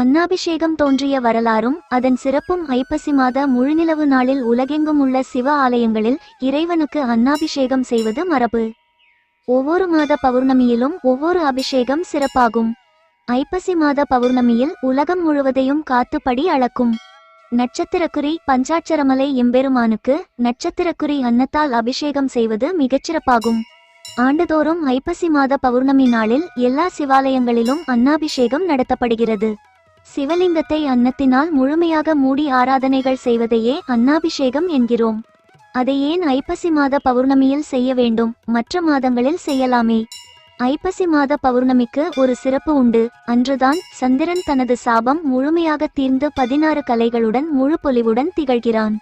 அன்னாபிஷேகம் தோன்றிய வரலாறும் அதன் சிறப்பும் ஐப்பசி மாத முழுநிலவு நாளில் உலகெங்கும் உள்ள சிவ ஆலயங்களில் இறைவனுக்கு அன்னாபிஷேகம் செய்வது மரபு. ஒவ்வொரு மாத பௌர்ணமியிலும் ஒவ்வொரு அபிஷேகம் சிறப்பாகும். ஐப்பசி மாத பௌர்ணமியில் உலகம் முழுவதையும் காத்துப்படி அளக்கும். நட்சத்திரக்குறி பஞ்சாட்சரமலை எம்பெருமானுக்கு நட்சத்திரக்குறி அன்னத்தால் அபிஷேகம் செய்வது மிகச்சிறப்பாகும். ஆண்டுதோறும் ஐப்பசி மாத பௌர்ணமி நாளில் எல்லா சிவாலயங்களிலும் அன்னாபிஷேகம் நடத்தப்படுகிறது. சிவலிங்கத்தை அன்னத்தினால் முழுமையாக மூடி ஆராதனைகள் செய்வதையே அன்னாபிஷேகம் என்கிறோம். அதை ஏன் ஐப்பசி மாத பௌர்ணமியில் செய்ய வேண்டும்? மற்ற மாதங்களில் செய்யலாமே. ஐப்பசி மாத பௌர்ணமிக்கு ஒரு சிறப்பு உண்டு. அன்றுதான் சந்திரன் தனது சாபம் முழுமையாக தீர்ந்து பதினாறு கலைகளுடன் முழு பொலிவுடன் திகழ்கிறான்.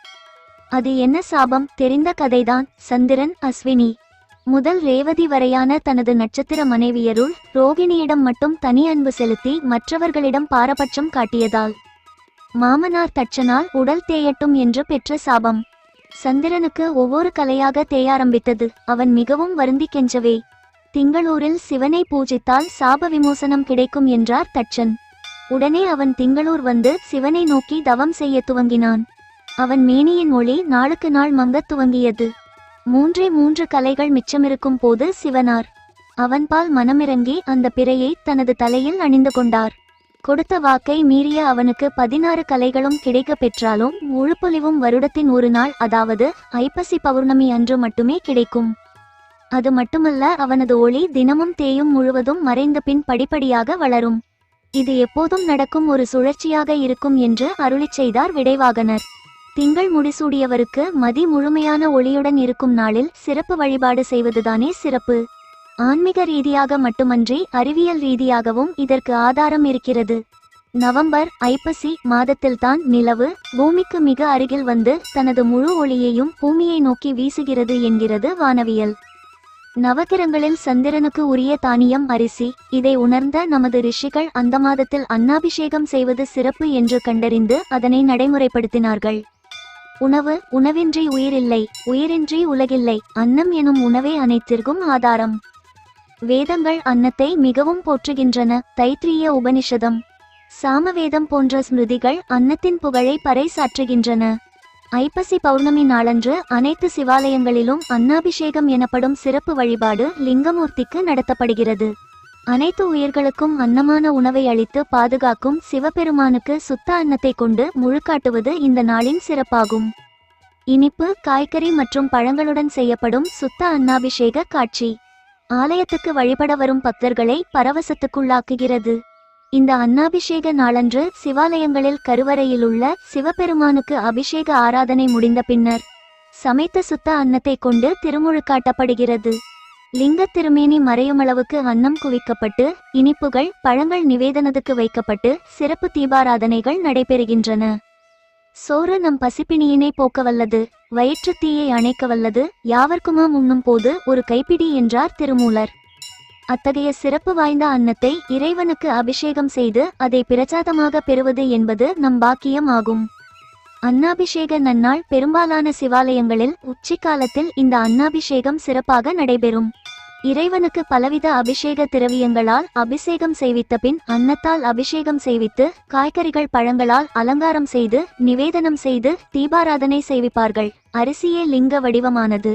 அது என்ன சாபம்? தெரிந்த கதைதான். சந்திரன் அஸ்வினி. முதல் ரேவதி வரையான தனது நட்சத்திர மனைவியருள் ரோகிணியிடம் மட்டும் தனி அன்பு செலுத்தி மற்றவர்களிடம் பாரபட்சம் காட்டியதால் மாமனார் தச்சனால் உடல் தேயட்டும் என்று பெற்ற சாபம். சந்திரனுக்கு ஒவ்வொரு கலையாக தேயாரம்பித்தது அவன் மிகவும் வருந்தி கெஞ்சவே திங்களூரில் சிவனை பூஜித்தால் சாப விமோசனம் கிடைக்கும் என்றார் தச்சன். உடனே அவன் திங்களூர் வந்து சிவனை நோக்கி தவம் செய்ய துவங்கினான். அவன் மேனியின் ஒளி நாளுக்கு நாள் மங்கத் துவங்கியது. மூன்றே மூன்று கலைகள் மிச்சமிருக்கும் போது சிவனார். அவன்பால் மனமிறங்கி அந்த பிறையை தனது தலையில் அணிந்து கொண்டார். கொடுத்த வாக்கை மீறிய அவனுக்கு பதினாறு கலைகளும் கிடைக்கப் பெற்றாலும் முழுப்பொலிவும் வருடத்தின் ஒரு நாள் அதாவது ஐப்பசி பௌர்ணமி அன்று மட்டுமே கிடைக்கும். அது மட்டுமல்ல அவனது ஒளி தினமும் தேயும் முழுவதும் மறைந்த பின் படிப்படியாக வளரும். இது எப்போதும் நடக்கும் ஒரு சுழற்சியாக இருக்கும் என்று அருளிச் செய்தார் விடைவாகனர். திங்கள் முடிசூடியவருக்கு மதி முழுமையான ஒளியுடன் இருக்கும் நாளில் சிறப்பு வழிபாடு செய்வதுதானே சிறப்பு. ஆன்மீக ரீதியாக மட்டுமன்றி அறிவியல் ரீதியாகவும் இதற்கு ஆதாரம் இருக்கிறது. நவம்பர் ஐப்பசி மாதத்தில்தான் நிலவு பூமிக்கு மிக அருகில் வந்து தனது முழு ஒளியையும் பூமியை நோக்கி வீசுகிறது என்கிறது வானவியல். நவகிரங்களில் சந்திரனுக்கு உரிய தானியம் அரிசி இதை உணர்ந்த நமது ரிஷிகள் அந்த மாதத்தில் அன்னாபிஷேகம் செய்வது சிறப்பு என்று கண்டறிந்து அதனை நடைமுறைப்படுத்தினார்கள். உணவு உணவின்றி உயிரில்லை உயிரின்றி உலகில்லை அன்னம் எனும் உணவே அனைத்திற்கும் ஆதாரம். வேதங்கள் அன்னத்தை மிகவும் போற்றுகின்றன தைத்திரிய உபனிஷதம். சாமவேதம் போன்ற ஸ்மிருதிகள் அன்னத்தின் புகழை பறைசாற்றுகின்றன. ஐப்பசி பௌர்ணமி நாளன்று அனைத்து சிவாலயங்களிலும் அன்னாபிஷேகம் எனப்படும் சிறப்பு வழிபாடு லிங்கமூர்த்திக்கு நடத்தப்படுகிறது. அனைத்து உயிர்களுக்கும் அன்னமான உணவை அளித்து பாதுகாக்கும் சிவபெருமானுக்கு சுத்த அன்னத்தை கொண்டு முழுக்காட்டுவது இந்த நாளின் சிறப்பாகும். இனிப்பு காய்கறி மற்றும் பழங்களுடன் செய்யப்படும் சுத்த அன்னாபிஷேக காட்சி. ஆலயத்துக்கு வழிபட வரும் பக்தர்களை பரவசத்துக்குள்ளாக்குகிறது. இந்த அன்னாபிஷேக நாளன்று சிவாலயங்களில் கருவறையில் உள்ள சிவபெருமானுக்கு அபிஷேக ஆராதனை முடிந்த பின்னர் சமைத்த சுத்த அன்னத்தை கொண்டு திருமுழுக்காட்டப்படுகிறது. லிங்க திருமேனி மறையுமளவுக்கு அன்னம் குவிக்கப்பட்டு இனிப்புகள் பழங்கள் நிவேதனத்துக்கு வைக்கப்பட்டு சிறப்பு தீபாராதனைகள் நடைபெறுகின்றன. சோறு நம் பசிப்பிணியினை போக்க வல்லது வயிற்றுத் தீயை அணைக்க வல்லது யாவர்க்குமாம் உண்ணும் போது ஒரு கைப்பிடி என்றார் திருமூலர். அத்தகைய சிறப்பு வாய்ந்த அன்னத்தை இறைவனுக்கு அபிஷேகம் செய்து அதை பிரசாதமாக பெறுவது என்பது நம் பாக்கியம் ஆகும். அன்னாபிஷேக நன்னாள் பெரும்பாலான சிவாலயங்களில் உச்சிக்காலத்தில் இந்த அன்னாபிஷேகம் சிறப்பாக நடைபெறும். இறைவனுக்கு பலவித அபிஷேக திரவியங்களால் அபிஷேகம் செய்வித்த பின் அன்னத்தால் அபிஷேகம் செய்வித்து காய்கறிகள் பழங்களால் அலங்காரம் செய்து நிவேதனம் செய்து தீபாராதனை செய்விப்பார்கள். அரிசியே லிங்க வடிவமானது.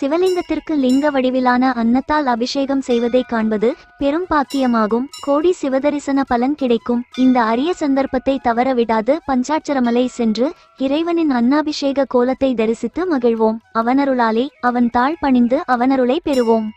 சிவலிங்கத்திற்கு லிங்க வடிவிலான அன்னத்தால் அபிஷேகம் செய்வதை காண்பது பெரும் பாக்கியமாகும். கோடி சிவதரிசன பலன் கிடைக்கும். இந்த அரிய சந்தர்ப்பத்தை தவறவிடாது பஞ்சாட்சரமலை சென்று இறைவனின் அன்னாபிஷேக கோலத்தை தரிசித்து மகிழ்வோம். அவனருளாலே அவன் தாழ் பணிந்து அவனருளை பெறுவோம்.